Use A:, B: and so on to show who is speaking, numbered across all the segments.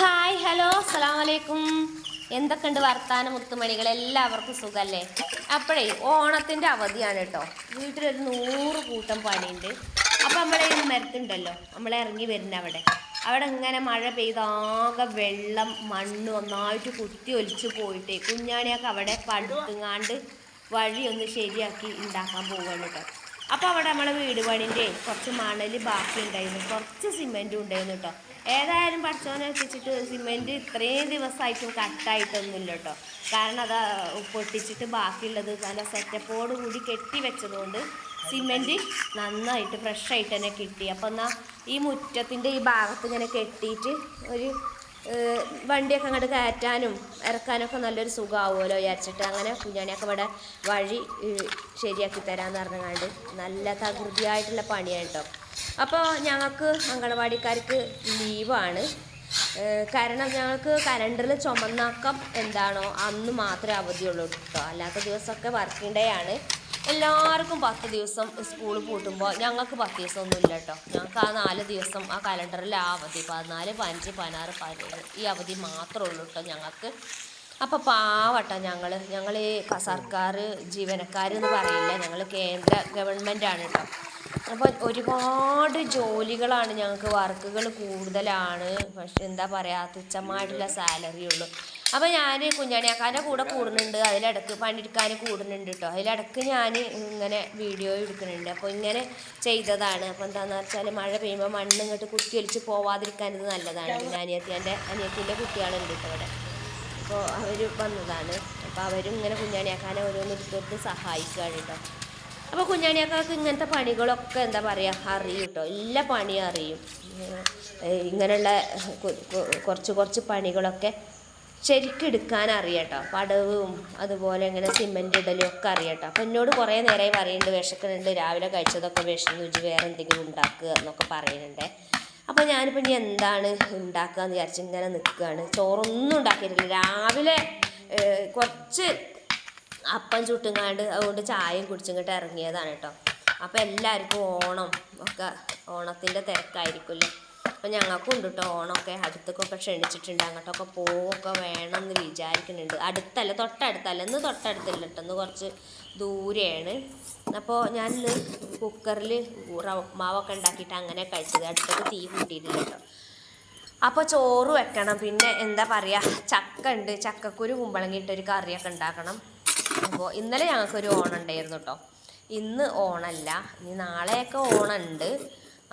A: Hi hello അസ്സാം വലൈക്കും എന്തൊക്കെയുണ്ട് വർത്താനം മുത്തുമണികൾ? എല്ലാവർക്കും സുഖമല്ലേ അപ്പോഴേ ഓണത്തിന്റെ അവധിയാണ് കേട്ടോ വീട്ടിലൊരു നൂറ് കൂട്ടം പണിയുണ്ട്. അപ്പോൾ നമ്മളെ ഈ മരത്തുണ്ടല്ലോ നമ്മളെ ഇറങ്ങി വരുന്ന അവിടെ. അവിടെ ഇങ്ങനെ മഴ പെയ്താകെ വെള്ളം മണ്ണ് ഒന്നായിട്ട് കുത്തി ഒലിച്ച് പോയിട്ട് കുഞ്ഞാണിയൊക്കെ അവിടെ പടുത്തുങ്ങാണ്ട് വഴി ഒന്ന് ശരിയാക്കി ഉണ്ടാക്കാൻ പോവുകയാണ് കേട്ടോ അപ്പോൾ അവിടെ നമ്മളെ വീട് പണിന്റെ കുറച്ച് മണൽ ബാക്കി ഉണ്ടായിരുന്നു കുറച്ച് സിമെന്റും ഉണ്ടായിരുന്നു കേട്ടോ ഏതായാലും പഠിച്ചോനെ വെച്ചിട്ട് സിമെന്റ് ഇത്രയും ദിവസമായിട്ടും കട്ടായിട്ടൊന്നുമില്ല കേട്ടോ. കാരണം അത് പൊട്ടിച്ചിട്ട് ബാക്കിയുള്ളത് നല്ല സെറ്റപ്പോട് കൂടി കെട്ടി വെച്ചതുകൊണ്ട് സിമെന്റ് നന്നായിട്ട് ഫ്രഷായിട്ട് തന്നെ കിട്ടി. അപ്പോൾ എന്നാൽ ഈ മുറ്റത്തിന്റെ ഈ ഭാഗത്ത് ഇങ്ങനെ കെട്ടിയിട്ട് ഒരു വണ്ടിയൊക്കെ അങ്ങോട്ട് കയറ്റാനും ഇറക്കാനൊക്കെ നല്ലൊരു സുഖമാവുമല്ലോ വിചാരിച്ചിട്ട് അങ്ങനെ കുഞ്ഞാണിയൊക്കെ ഇവിടെ വഴി ശരിയാക്കി തരാമെന്ന് പറഞ്ഞങ്ങാണ്ട് നല്ല തകൃതിയായിട്ടുള്ള പണിയാണ് കേട്ടോ. അപ്പോൾ ഞങ്ങൾക്ക് അങ്കണവാടിക്കാർക്ക് ലീവാണ്. കാരണം ഞങ്ങൾക്ക് കലണ്ടറിൽ ചുമന്നാക്കം എന്താണോ അന്ന് മാത്രമേ അവധിയുള്ളൂ കേട്ടോ അല്ലാത്ത ദിവസമൊക്കെ വർക്കിംഗ് ഡേ ആണ്. എല്ലാവർക്കും പത്ത് ദിവസം സ്കൂൾ പൂട്ടുമ്പോൾ ഞങ്ങൾക്ക് പത്ത് ദിവസം ഒന്നും ഇല്ല കേട്ടോ ഞങ്ങൾക്ക് ആ നാല് ദിവസം ആ കലണ്ടറിൽ ആ അവധി പതിനാല് പതിനഞ്ച് പതിനാറ് പതിനേഴ് ഈ അവധി മാത്രമേ ഉള്ളൂ കേട്ടോ ഞങ്ങൾക്ക്. അപ്പോൾ പാവട്ടോ ഞങ്ങൾ ഞങ്ങൾ ഈ സർക്കാർ ജീവനക്കാരെന്ന് പറയില്ല ഞങ്ങൾ കേന്ദ്ര ഗവൺമെന്റാണ് കേട്ടോ അപ്പോൾ ഒരുപാട് ജോലികളാണ് ഞങ്ങൾക്ക് വർക്കുകൾ കൂടുതലാണ്. പക്ഷെ എന്താ പറയുക തുച്ഛമായിട്ടുള്ള സാലറി ഉള്ളൂ. അപ്പോൾ ഞാൻ കുഞ്ഞാണിയാക്കാന്റെ കൂടെ കൂടുന്നുണ്ട്. അതിലിടക്ക് പണിയെടുക്കാൻ കൂടുന്നുണ്ട് കേട്ടോ അതിലിടക്ക് ഞാൻ ഇങ്ങനെ വീഡിയോ എടുക്കുന്നുണ്ട്. അപ്പോൾ ഇങ്ങനെ ചെയ്തതാണ്. അപ്പോൾ എന്താണെന്ന് വെച്ചാൽ മഴ പെയ്യുമ്പോൾ മണ്ണ് ഇങ്ങോട്ട് കുത്തി ഒലിച്ച് പോവാതിരിക്കാൻ ഇത് നല്ലതാണ്. പിന്നെ അനിയത്തിന്റെ അനിയത്തിന്റെ കുട്ടികളുണ്ട് കേട്ടോ ഇവിടെ. അപ്പോൾ അവർ വന്നതാണ്. അപ്പോൾ അവരും ഇങ്ങനെ കുഞ്ഞാണിയാക്കാനെ ഓരോന്ന് എടുത്തെടുത്ത് സഹായിക്കുകയാണ് കേട്ടോ അപ്പോൾ കുഞ്ഞാണിയാക്കാക്ക് ഇങ്ങനത്തെ പണികളൊക്കെ എന്താ പറയുക അറിയും കേട്ടോ എല്ലാ പണിയും അറിയും. ഇങ്ങനെയുള്ള കുറച്ച് കുറച്ച് പണികളൊക്കെ ശരിക്കും എടുക്കാൻ അറിയാട്ടോ. പടവും അതുപോലെ ഇങ്ങനെ സിമെന്റ് ഇടലും ഒക്കെ അറിയട്ടോ. അപ്പോൾ എന്നോട് കുറേ നേരമായി പറയുന്നുണ്ട് വിശക്കുന്നുണ്ട് രാവിലെ കഴിച്ചതൊക്കെ വിഷം രുചി വേറെ എന്തെങ്കിലും ഉണ്ടാക്കുക എന്നൊക്കെ പറയുന്നുണ്ട്. അപ്പോൾ ഞാനിപ്പോൾ ഇനി എന്താണ് ഉണ്ടാക്കുക എന്ന് വിചാരിച്ച് ഇങ്ങനെ നിൽക്കുകയാണ് ചോറൊന്നും ഉണ്ടാക്കിയിട്ടില്ല. രാവിലെ കുറച്ച് അപ്പം ചുട്ടുങ്ങാണ്ട് അതുകൊണ്ട് ചായയും കുടിച്ചിങ്ങോട്ട് ഇറങ്ങിയതാണ് കേട്ടോ. അപ്പോൾ എല്ലാവർക്കും ഓണം ഒക്കെ ഓണത്തിന്റെ തിരക്കായിരിക്കുമല്ലോ. അപ്പം ഞങ്ങൾക്കും ഉണ്ട് കേട്ടോ ഓണമൊക്കെ. അടുത്തൊക്കെ ക്ഷണിച്ചിട്ടുണ്ട് അങ്ങോട്ടൊക്കെ പോവൊക്കെ വേണം എന്ന് വിചാരിക്കുന്നുണ്ട്. അടുത്തല്ല തൊട്ടടുത്തല്ല ഇന്ന് തൊട്ടടുത്തില്ല കേട്ടോ. ഇന്ന് കുറച്ച് ദൂരെയാണ്. അപ്പോൾ ഞാൻ ഇന്ന് കുക്കറിൽ മാവൊക്കെ ഉണ്ടാക്കിയിട്ട് അങ്ങനെ കഴിച്ചത്. അടുത്തൊക്കെ തീ കൂട്ടിയിട്ടില്ല കേട്ടോ. അപ്പോൾ ചോറ് വെക്കണം. പിന്നെ എന്താ പറയുക? ചക്ക ഉണ്ട്. ചക്കക്കുരു കുമ്പളങ്ങിയിട്ടൊരു കറിയൊക്കെ ഉണ്ടാക്കണം. അപ്പോൾ ഇന്നലെ ഞങ്ങൾക്കൊരു ഓണം ഉണ്ടായിരുന്നു കേട്ടോ ഇന്ന് ഓണമല്ല ഇനി നാളെയൊക്കെ ഓണമുണ്ട്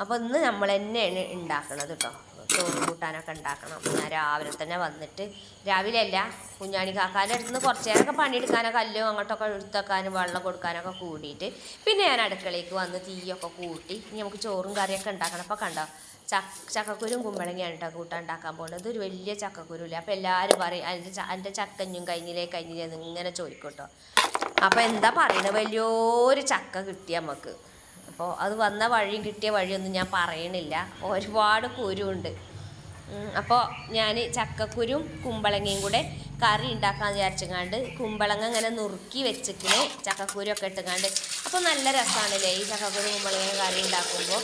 A: അപ്പോൾ ഇന്ന് നമ്മൾ തന്നെയാണ് ഉണ്ടാക്കണത് കേട്ടോ ചോറ് കൂട്ടാനൊക്കെ ഉണ്ടാക്കണം. ഞാൻ രാവിലെ തന്നെ വന്നിട്ട് രാവിലെ അല്ല കുഞ്ഞാണി കാക്കാന്റെ അടുത്ത് നിന്ന് കുറച്ച് നേരമൊക്കെ പണിയെടുക്കാനൊക്കെ അല്ലോ അങ്ങോട്ടൊക്കെ എടുത്തേക്കാനും വെള്ളം കൊടുക്കാനൊക്കെ കൂടിയിട്ട് പിന്നെ ഞാൻ അടുക്കളയിലേക്ക് വന്ന് തീയൊക്കെ കൂട്ടി ഇനി നമുക്ക് ചോറും കറിയൊക്കെ ഉണ്ടാക്കണം. അപ്പോൾ കണ്ടോ ചക്കക്കുരും കുമ്പളങ്ങയാണ് കേട്ടോ കൂട്ടാൻ ഉണ്ടാക്കാൻ പോകുന്നത് ഇതൊരു വലിയ ചക്കക്കുരുല്ലേ? അപ്പോൾ എല്ലാവരും പറയും അതിന്റെ അതിന്റെ ചക്കഞ്ഞും കഴിഞ്ഞില്ലേ കഴിഞ്ഞില്ലേ എന്ന് ഇങ്ങനെ ചോദിക്കും കേട്ടോ അപ്പോൾ എന്താ പറയുന്നത് വലിയൊരു ചക്ക കിട്ടി നമുക്ക് അപ്പോൾ അത് വന്ന വഴിയും കിട്ടിയ വഴിയൊന്നും ഞാൻ പറയണില്ല. ഒരുപാട് കുരുണ്ട്. അപ്പോൾ ഞാൻ ചക്കക്കുരും കുമ്പളങ്ങയും കൂടെ കറി ഉണ്ടാക്കാൻ വിചാരിച്ചങ്ങാണ്ട് കുമ്പളങ്ങ ഇങ്ങനെ നുറുക്കി വെച്ചിട്ട് ചക്കക്കുരൊക്കെ ഇട്ടുങ്ങാണ്ട്. അപ്പോൾ നല്ല രസമാണല്ലേ ഈ ചക്കക്കുരു കുമ്പളങ്ങ കറി ഉണ്ടാക്കുമ്പോൾ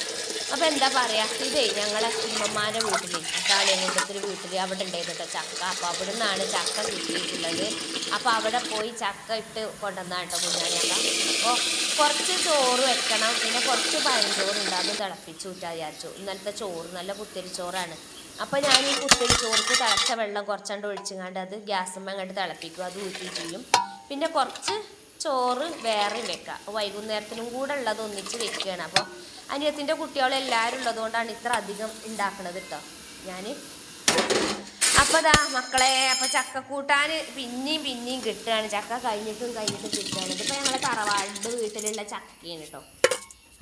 A: അപ്പോൾ എന്താ പറയാ? ഇതേ ഞങ്ങളെ ഉമ്മമാരെ വീട്ടിൽ കാളിയങ്കുണ്ടത്തിൽ വീട്ടിൽ അവിടെ ഉണ്ടായിരുന്നു ചക്ക. അപ്പോൾ അവിടെ നിന്നാണ് ചക്ക കിട്ടിയിട്ടുള്ളത്. അപ്പോൾ അവിടെ പോയി ചക്ക ഇട്ട് കൊണ്ടുവന്നാട്ടോ കുഞ്ഞാണിയാക്ക അപ്പോൾ കുറച്ച് ചോറ് വെക്കണം. പിന്നെ കുറച്ച് പഴഞ്ചോറുണ്ട് അത് തിളപ്പിച്ചു ഊറ്റാ വിചാരിച്ചു. ഇന്നലത്തെ ചോറ് നല്ല കുത്തിരി ചോറാണ്. അപ്പോൾ ഞാൻ ഈ കുത്തിരി ചോറിക്ക് തിളച്ച വെള്ളം കുറച്ചുകൊണ്ട് ഒഴിച്ചുകൊണ്ട് അത് ഗ്യാസുമ്മ അങ്ങോട്ട് തിളപ്പിക്കും. അത് ഊറ്റി ചെയ്യും. പിന്നെ കുറച്ച് ചോറ് വേറെ വെക്കുക വൈകുന്നേരത്തിനും കൂടെ ഉള്ളത് ഒന്നിച്ച് വെക്കുകയാണ്. അപ്പോൾ അനിയത്തിന്റെ കുട്ടികളെല്ലാവരും ഉള്ളതുകൊണ്ടാണ് ഇത്ര അധികം ഉണ്ടാക്കുന്നത് കേട്ടോ ഞാൻ അപ്പോൾ ദാ മക്കളെ അപ്പോൾ ചക്ക കൂട്ടാൻ പിന്നെയും പിന്നെയും കിട്ടുകയാണ്. ചക്ക കഴിഞ്ഞിട്ടും കഴിഞ്ഞിട്ടും കിട്ടുകയാണ്. ഇതിപ്പോൾ ഞങ്ങളുടെ തറവാട് വീട്ടിലുള്ള ചക്കയാണ് കേട്ടോ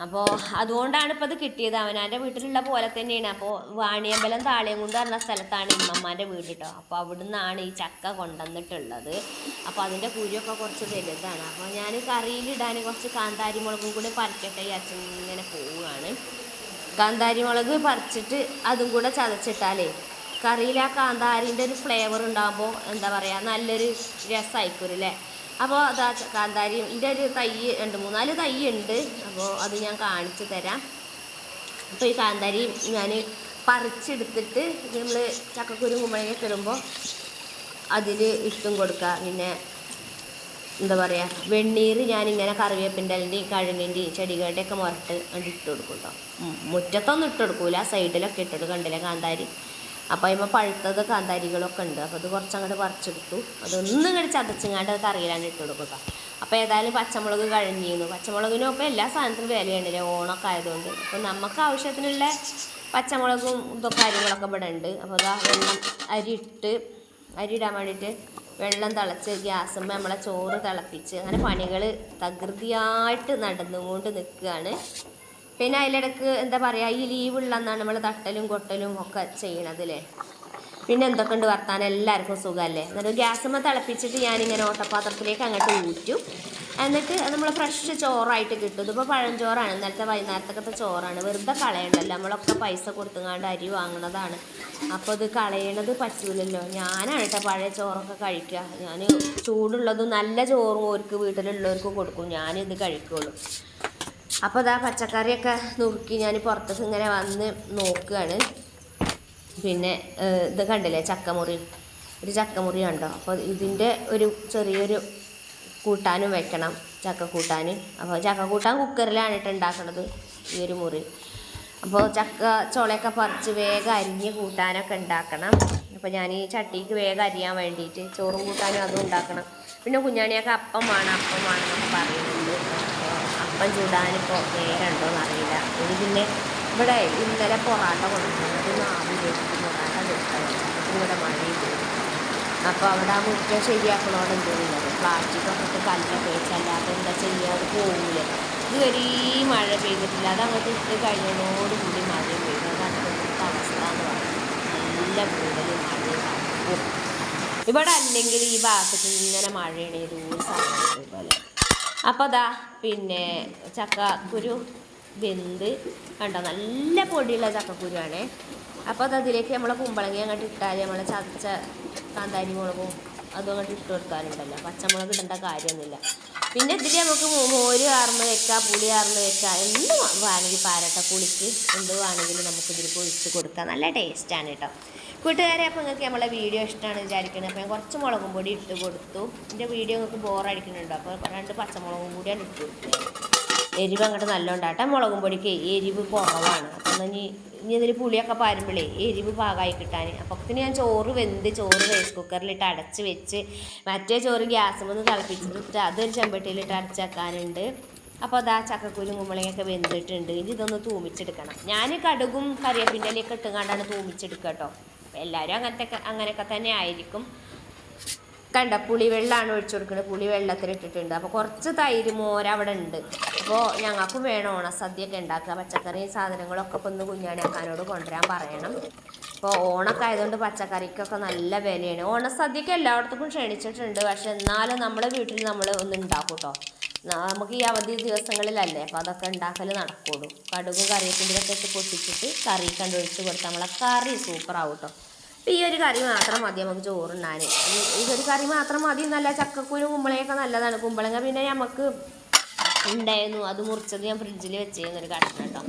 A: അപ്പോൾ അതുകൊണ്ടാണ് ഇപ്പോൾ അത് കിട്ടിയത്. അവനാന്റെ വീട്ടിലുള്ള പോലെ തന്നെയാണ്. അപ്പോൾ വാണിയമ്പലം താളിയം കൊണ്ട് പറഞ്ഞ സ്ഥലത്താണ് ഇമ്മമ്മാന്റെ വീട് കേട്ടോ അപ്പോൾ അവിടെ നിന്നാണ് ഈ ചക്ക കൊണ്ടുവന്നിട്ടുള്ളത്. അപ്പോൾ അതിന്റെ കുരുവൊക്കെ കുറച്ച് വലുതാണ്. അപ്പോൾ ഞാൻ കറിയിലിടാൻ കുറച്ച് കാന്താരി മുളകും കൂടി പറിക്കട്ടെ അച്ഛൻ ഇങ്ങനെ പോവുകയാണ്. കാന്താരി മുളക് പറിച്ചിട്ട് അതും കൂടെ ചതച്ചിട്ടാലേ കറിയിൽ ആ കാന്താരിന്റെ ഒരു ഫ്ലേവർ ഉണ്ടാകുമ്പോൾ എന്താ പറയുക നല്ലൊരു രസമായിക്കും അല്ലേ അപ്പോൾ അതാ കാന്താരി ഇതിന്റെ ഒരു തൈ രണ്ട് മൂന്നാൽ തൈ ഉണ്ട് അപ്പോൾ അത് ഞാൻ കാണിച്ചു തരാം. അപ്പോൾ ഈ കാന്താരി ഞാൻ പറിച്ചെടുത്തിട്ട് നമ്മൾ ചക്കക്കുരു കുമ്പളങ്ങയൊക്കെ ഇടുമ്പോൾ അതിൽ ഇട്ടും കൊടുക്കുക പിന്നെ എന്താ പറയുക വെണ്ണീർ ഞാനിങ്ങനെ ഇങ്ങനെ ഇലന്റെയും കഴുങ്ങിന്റെയും ചെടികളുടെ ഒക്കെ മുരട്ട് ഇട്ട് കൊടുക്കും കേട്ടോ മുറ്റത്തൊന്നും ഇട്ട് കൊടുക്കൂല. സൈഡിലൊക്കെ ഇട്ടിട്ട് കണ്ടില്ല കാന്താരി? അപ്പോൾ അതിമ്പോൾ പഴുത്തത് കാന്താരികളൊക്കെ ഉണ്ട്. അപ്പോൾ അത് കുറച്ച് അങ്ങോട്ട് പറിച്ചെടുത്തു. അതൊന്നും ഇങ്ങോട്ട് ചതച്ചങ്ങാണ്ട് കറിയിലാണ് ഇട്ട് കൊടുക്കുക അപ്പോൾ ഏതായാലും പച്ചമുളക് കഴിഞ്ഞിരുന്നു. പച്ചമുളകിനും അപ്പോൾ എല്ലാ സാധനത്തിനും വിലയുണ്ടല്ലേ? ഓണമൊക്കെ ആയതുകൊണ്ട്. അപ്പോൾ നമുക്ക് ആവശ്യത്തിനുള്ള പച്ചമുളകും ഇതൊക്കെ കാര്യങ്ങളൊക്കെ ഇവിടെ ഉണ്ട്. അപ്പോൾ അത് വെള്ളം അരി ഇട്ട് അരി ഇടാൻ വേണ്ടിയിട്ട് വെള്ളം തിളച്ച് ഗ്യാസുമ്പോൾ നമ്മളെ ചോറ് തിളപ്പിച്ച് അങ്ങനെ പണികൾ തകൃതിയായിട്ട് നടന്നുകൊണ്ട് നിൽക്കുകയാണ് പിന്നെ അതിലിടക്ക് എന്താ പറയുക ഈ ലീവുള്ള അന്നാണ് നമ്മൾ തട്ടലും കൊട്ടലും ഒക്കെ ചെയ്യണത് അല്ലേ പിന്നെ എന്തൊക്കെ ഉണ്ട് വർത്താനം? എല്ലാവർക്കും സുഖമല്ലേ എന്നിട്ട് ഗ്യാസുമ്പോൾ തിളപ്പിച്ചിട്ട് ഞാനിങ്ങനെ ഓട്ടപാത്രത്തിലേക്ക് അങ്ങോട്ട് ഊറ്റും. എന്നിട്ട് നമ്മൾ ഫ്രഷ് ചോറായിട്ട് കിട്ടും. ഇതിപ്പോൾ പഴഞ്ചോറാണ്. ഇന്നലത്തെ വൈകുന്നേരത്തൊക്കെ ചോറാണ്. വെറുതെ കളയണ്ടല്ലോ. നമ്മളൊക്കെ പൈസ കൊടുത്തുങ്ങാണ്ട് അരി വാങ്ങുന്നതാണ് അപ്പോൾ ഇത് കളയണത് പറ്റൂലല്ലോ. ഞാനാണ് കേട്ടോ പഴയ ചോറൊക്കെ കഴിക്കുക ഞാൻ ചൂടുള്ളതും നല്ല ചോറും ഓർക്ക് വീട്ടിലുള്ളവർക്ക് കൊടുക്കും. ഞാനിത് കഴിക്കുള്ളൂ. അപ്പോൾ അതാ പച്ചക്കറിയൊക്കെ നുറുക്കി ഞാൻ പുറത്തേക്ക് ഇങ്ങനെ വന്ന് നോക്കുകയാണ് പിന്നെ ഇത് കണ്ടില്ലേ ചക്കമുറി? ഒരു ചക്കമുറി ഉണ്ടോ അപ്പോൾ ഇതിന്റെ ഒരു ചെറിയൊരു കൂട്ടാനും വെക്കണം ചക്ക കൂട്ടാൻ അപ്പോൾ ചക്ക കൂട്ടാൻ കുക്കറിലാണ് ഇട്ട് ഉണ്ടാക്കണത് ഈ ഒരു മുറി. അപ്പോൾ ചക്ക ചോളയൊക്കെ പറിച്ച് വേഗം അരിഞ്ഞ് കൂട്ടാനൊക്കെ ഉണ്ടാക്കണം അപ്പോൾ ഞാൻ ഈ ചട്ടിക്ക് വേഗം അരിയാൻ വേണ്ടിയിട്ട് ചോറും കൂട്ടാനും അതും ഉണ്ടാക്കണം പിന്നെ കുഞ്ഞാണിയൊക്കെ അപ്പം വേണം അപ്പം വേണം എന്നൊക്കെ പറയുന്നുണ്ട്. അപ്പം ചൂടാനിപ്പോൾ നേരമുണ്ടോ എന്നറിയില്ല ഇനി പിന്നെ ഇവിടെ ഇന്നലെ പൊറാട്ട കൊണ്ടുവന്നത് നാവിൽ വെച്ചിട്ട് പൊറാട്ട കൊടുക്കാൻ ഇവിടെ മഴയും പോയി അപ്പോൾ അവിടെ ആ മുറ്റം ശരിയാക്കണോടെ എന്തോ ചെയ്യുന്നത് പ്ലാസ്റ്റിക്കൊക്കെ ഇട്ട് കല്ലൊക്കെ വെച്ചല്ലാതെ എന്താ ചെയ്യുക അത് പോകില്ല ഇതുവരെ ഈ മഴ പെയ്തിട്ടില്ല. അത് അങ്ങോട്ട് ഇട്ട് കഴിഞ്ഞതോടുകൂടി മഴയും പെയ്തു. അതാണ് ഇവിടുത്തെ അവസ്ഥ എന്ന് പറയുന്നത്. നല്ല കൂടുതൽ മഴയും ഇവിടെ അല്ലെങ്കിൽ ഈ ഭാഗത്ത് ഇങ്ങനെ മഴയാണ് ഒരു സമയം പോലെ അപ്പോൾ അതാ പിന്നെ ചക്കക്കുരു വെന്ത് കണ്ടോ? നല്ല പൊടിയുള്ള ചക്കക്കുരുവാണേ. അപ്പോൾ അത് അതിലേക്ക് നമ്മളെ കുമ്പളങ്ങി അങ്ങോട്ട് ഇട്ടാൽ നമ്മളെ ചതച്ച കാന്താരി മുളകും അതും അങ്ങോട്ട് ഇട്ട് കൊടുക്കാനുണ്ടല്ലോ പച്ചമുളക് ഇടേണ്ട കാര്യമൊന്നുമില്ല. പിന്നെ ഇതിൽ നമുക്ക് മോര് കാർന്ന് വെക്കാം പുളി കാർന്ന് വെക്കാം എന്ത് വേണമെങ്കിൽ പാരട്ട പുളിക്ക് എന്ത് വേണമെങ്കിലും നമുക്കിതിൽ പൊഴിച്ച് കൊടുക്കാം. നല്ല ടേസ്റ്റാണ് കേട്ടോ കൂട്ടുകാരെ അപ്പോൾ നിങ്ങൾക്ക് നമ്മളെ വീഡിയോ ഇഷ്ടമാണ് വിചാരിക്കുന്നത് അപ്പോൾ ഞാൻ കുറച്ച് മുളകും പൊടി ഇട്ട് കൊടുത്തു. എന്റെ വീഡിയോ നിങ്ങൾക്ക് ബോറടിക്കുന്നുണ്ടോ അപ്പോൾ രണ്ട് പച്ചമുളകും കൂടിയാണ് ഇട്ട് കൊടുത്തത് എരിവ് അങ്ങോട്ട് നല്ലോണ്ടാട്ടെ മുളകും പൊടിക്ക് എരിവ് കുറവാണ്. അപ്പം ഇനി ഇനി ഇതിൽ പുളിയൊക്കെ പാരുമ്പോഴേ എരിവ് പാകമായി കിട്ടാൻ. അപ്പോൾ പിന്നെ ഞാൻ ചോറ് വെന്ത് ചോറ് റൈസ് കുക്കറിലിട്ട് അടച്ച് വെച്ച് മറ്റേ ചോറ് ഗ്യാസ് ഒന്ന് തിളപ്പിച്ചിട്ട് അതൊരു ചെമ്പട്ടിയിലിട്ട് അടച്ച് വെക്കാനുണ്ട്. അപ്പോൾ അതാ ചക്കക്കുരും കുമ്പളങ്ങയൊക്കെ വെന്തിട്ടുണ്ട്. ഇനി ഇതൊന്ന് തൂമിച്ചെടുക്കണം. ഞാൻ കടുകും കറിവേപ്പിന്റെ ഇലയൊക്കെ ഇട്ടുകൊണ്ടാണ് തൂമിച്ചെടുക്കുക കേട്ടോ എല്ലാവരും അങ്ങനത്തെ അങ്ങനെയൊക്കെ തന്നെ ആയിരിക്കും. കണ്ട? പുളിവെള്ളമാണ് ഒഴിച്ചു കൊടുക്കുന്നത്. പുളി വെള്ളത്തിലിട്ടിട്ടുണ്ട് അപ്പോൾ കുറച്ച് തൈര് മോര അവിടെ ഉണ്ട്. അപ്പോൾ ഞങ്ങൾക്കും വേണം ഓണസദ്യയൊക്കെ ഉണ്ടാക്കുക പച്ചക്കറി സാധനങ്ങളൊക്കെ ഇപ്പോൾ ഒന്ന് കുഞ്ഞാണിയാക്കാനോട് കൊണ്ടുവരാൻ പറയണം. അപ്പോൾ ഓണൊക്കെ ആയതുകൊണ്ട് പച്ചക്കറിക്കൊക്കെ നല്ല വിലയാണ്. ഓണസദ്യക്ക് എല്ലായിടത്തും ക്ഷണിച്ചിട്ടുണ്ട്. പക്ഷെ എന്നാലും നമ്മളെ വീട്ടിൽ നമ്മൾ ഒന്ന് ഉണ്ടാക്കും കേട്ടോ നമുക്ക് ഈ അവധി ദിവസങ്ങളിലല്ലേ അപ്പോൾ അതൊക്കെ ഉണ്ടാക്കൽ നടക്കുള്ളൂ. കടുകും കറിവേപ്പിന്റെയൊക്കെ ഇട്ട് പൊട്ടിച്ചിട്ട് കറി കണ്ടൊഴിച്ച് കൊടുത്താൽ നമ്മളെ കറി സൂപ്പറാവും കേട്ടോ അപ്പോൾ ഈ ഒരു കറി മാത്രം മതി നമുക്ക് ഈ ഒരു കറി മാത്രം മതി നല്ല ചക്കക്കുരു കുമ്പളയൊക്കെ നല്ലതാണ്. കുമ്പളങ്ങ പിന്നെ നമുക്ക് ഉണ്ടായിരുന്നു. അത് മുറിച്ചത് ഞാൻ ഫ്രിഡ്ജിൽ വെച്ചിരുന്നൊരു കഷ്ണം കേട്ടോ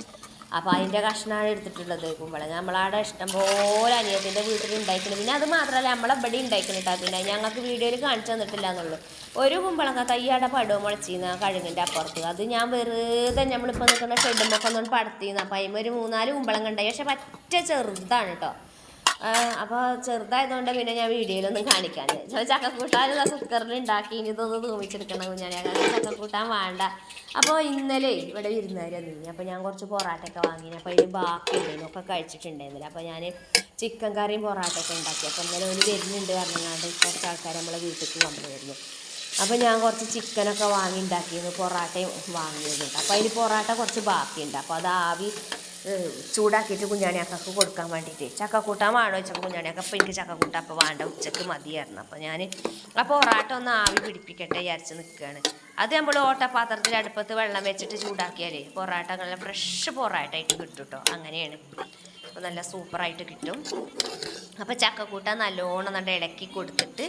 A: അപ്പോൾ അതിന്റെ കഷ്ണമാണ് എടുത്തിട്ടുള്ളത്. കുമ്പളങ്ങ നമ്മളവിടെ ഇഷ്ടം പോലെ അനിയത്തിന്റെ വീട്ടിൽ ഉണ്ടായിക്കുന്നത് പിന്നെ അത് മാത്രമല്ല നമ്മളെ ഇവിടെ ഉണ്ടായിക്കുന്നുട്ടാ പിന്നെ ഞങ്ങൾക്ക് വീഡിയോയിൽ കാണിച്ചു തന്നിട്ടില്ല എന്നുള്ളൂ ഒരു കുമ്പളങ്ങ തയ്യാടെ പടവും മുളച്ചിന്ന് കഴുകിന്റെ അപ്പുറത്ത്. അത് ഞാൻ വെറുതെ നമ്മളിപ്പോൾ നിൽക്കുന്ന ഷെഡുമൊക്കെ ഒന്നും പടത്തിന്ന്. അപ്പം അതിന് ഒരു മൂന്നാൽ കുമ്പളങ്ങ ഉണ്ടായി പക്ഷെ പറ്റ ചെറുതാണ് കേട്ടോ അപ്പോൾ ചെറുതായതുകൊണ്ട് പിന്നെ ഞാൻ വീഡിയോയിലൊന്നും കാണിക്കാൻ ചക്കക്കൂട്ടാൻ കുക്കറിൽ ഉണ്ടാക്കി ഇനി ഇതൊന്ന് തൂമിച്ചെടുക്കണം കുഞ്ഞാണി കാരണം ചക്കക്കൂട്ടാൻ വേണ്ട. അപ്പോൾ ഇന്നലെ ഇവിടെ വിരുന്നുകാരി നീ അപ്പോൾ ഞാൻ കുറച്ച് പൊറാട്ടയൊക്കെ വാങ്ങി അപ്പോൾ അതിന് ബാക്കി ഉണ്ടായിരുന്നു ഒക്കെ കഴിച്ചിട്ടുണ്ടായിരുന്നില്ല. അപ്പോൾ ഞാൻ ചിക്കൻ കറിയും പൊറാട്ടയൊക്കെ ഉണ്ടാക്കി. അപ്പോൾ ഇന്നലെ ഒരു വരുന്നുണ്ട് പറഞ്ഞാണ്ട് കുറച്ച് ആൾക്കാർ നമ്മളെ വീട്ടിലേക്ക് വന്നിരുന്നു അപ്പോൾ ഞാൻ കുറച്ച് ചിക്കനൊക്കെ വാങ്ങി ഉണ്ടാക്കിയിരുന്നു പൊറാട്ടയും വാങ്ങിയിരുന്നുണ്ട് അപ്പോൾ അതിന് പൊറാട്ട കുറച്ച് ബാക്കിയുണ്ട്. അപ്പോൾ അത് ആവി ചൂടാക്കിയിട്ട് കുഞ്ഞാണിയാക്കൊക്കെ കൊടുക്കാൻ വേണ്ടിയിട്ട്. ചക്കക്കൂട്ടാൻ വേണോ വെച്ചപ്പോൾ കുഞ്ഞാണിയാക്ക അപ്പോൾ എനിക്ക് ചക്കക്കൂട്ട അപ്പോൾ വേണ്ട ഉച്ചയ്ക്ക് മതിയായിരുന്നു. അപ്പോൾ ഞാൻ അപ്പോൾ പൊറാട്ട ഒന്ന് ആവി പിടിപ്പിക്കട്ടെ വിചാരിച്ച് നിൽക്കുകയാണ് അത് നമ്മൾ ഓട്ടപാത്രത്തിൽ അടുപ്പത്ത് വെള്ളം വെച്ചിട്ട് ചൂടാക്കിയാലേ പൊറാട്ട നല്ല ഫ്രഷ് പൊറാട്ട ആയിട്ട് കിട്ടും കേട്ടോ അങ്ങനെയാണ്. അപ്പോൾ നല്ല സൂപ്പറായിട്ട് കിട്ടും. അപ്പോൾ ചക്കക്കൂട്ട നല്ലോണം നല്ല ഇളക്കി കൊടുത്തിട്ട്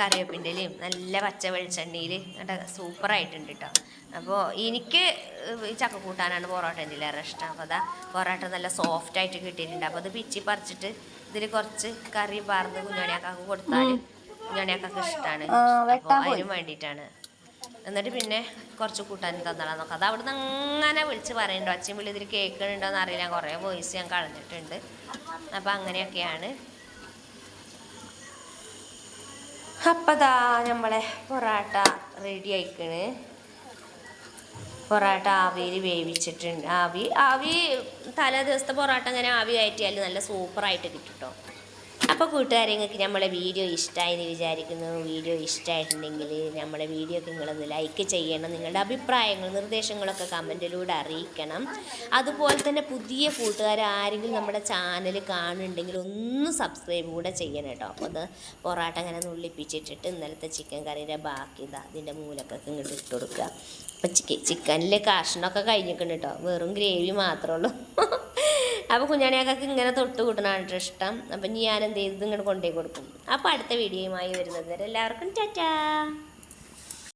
A: കറിവേപ്പിന്റെലയും നല്ല പച്ച വെളിച്ചെണ്ണയിൽ നല്ല സൂപ്പറായിട്ടുണ്ട് കേട്ടോ അപ്പോൾ എനിക്ക് ഈ ചക്കക്കൂട്ടാനാണ് പൊറോട്ട ഏറെ ഇഷ്ടം. അപ്പോൾ അതാ പൊറോട്ട നല്ല സോഫ്റ്റ് ആയിട്ട് കിട്ടിയിട്ടുണ്ട്. അപ്പോൾ അത് പിച്ചി പറിച്ചിട്ട് ഇതിൽ കുറച്ച് കറി പാർന്ന് കുഞ്ഞോണിയാക്കാക്ക് കൊടുത്താൽ കുഞ്ഞോണിയാക്കാക്ക് ഇഷ്ടമാണ് അപ്പോൾ അതിനും വേണ്ടിയിട്ടാണ്. എന്നിട്ട് പിന്നെ കുറച്ച് കൂട്ടാൻ തന്നോളാം നോക്കാം അത് അവിടുന്ന് അങ്ങനെ വിളിച്ച് പറയുന്നുണ്ടോ അച്ഛൻ വിളി ഇതിൽ കേൾക്കണുണ്ടോ എന്ന് അറിയില്ല കുറേ വോയിസ് ഞാൻ കളഞ്ഞിട്ടുണ്ട്. അപ്പം അങ്ങനെയൊക്കെയാണ്. അപ്പതാ നമ്മളെ പൊറാട്ട റെഡി ആയിക്കണ്. പൊറാട്ട ആവിയിൽ വേവിച്ചിട്ടുണ്ട്. ആവി ആവി തലേ ദിവസത്തെ പൊറാട്ട അങ്ങനെ ആവി കയറ്റിയാൽ നല്ല സൂപ്പറായിട്ട് കിട്ടും കേട്ടോ അപ്പോൾ കൂട്ടുകാരെ നിങ്ങൾക്ക് നമ്മളെ വീഡിയോ ഇഷ്ടമായി എന്ന് വിചാരിക്കുന്നു. വീഡിയോ ഇഷ്ടമായിട്ടുണ്ടെങ്കിൽ നമ്മളെ വീഡിയോക്ക് നിങ്ങളൊന്ന് ലൈക്ക് ചെയ്യണം. നിങ്ങളുടെ അഭിപ്രായങ്ങൾ നിർദ്ദേശങ്ങളൊക്കെ കമന്റിലൂടെ അറിയിക്കണം. അതുപോലെ തന്നെ പുതിയ കൂട്ടുകാർ ആരെങ്കിലും നമ്മുടെ ചാനൽ കാണുന്നുണ്ടെങ്കിൽ ഒന്ന് സബ്സ്ക്രൈബ് കൂടെ ചെയ്യണം കേട്ടോ. അപ്പോൾ അത് പൊറാട്ട അങ്ങനെ നുള്ളിപ്പിച്ചിട്ടിട്ട് ഇന്നലത്തെ ചിക്കൻ കറീന്റെ ബാക്കി ഇതാ അതിന്റെ മൂലൊക്കെ ഇങ്ങോട്ട് ഇട്ട് കൊടുക്കുക. അപ്പോൾ ചിക്കൻ ചിക്കനിലെ കഷ്ണമൊക്കെ കഴിഞ്ഞിട്ടുണ്ട് കേട്ടോ. വെറും ഗ്രേവി മാത്രമേ ഉള്ളൂ. അപ്പോൾ കുഞ്ഞാണിയാക്കൾക്ക് ഇങ്ങനെ തൊട്ട് കൂട്ടണാണ് ഇഷ്ടം. അപ്പം ഞാൻ എന്ത് ചെയ്ത് ഇങ്ങോട്ട് കൊണ്ടുപോയി കൊടുക്കും. അപ്പോൾ അടുത്ത വീഡിയോയുമായി വരുന്നത് വരെ എല്ലാവർക്കും ടാറ്റാ.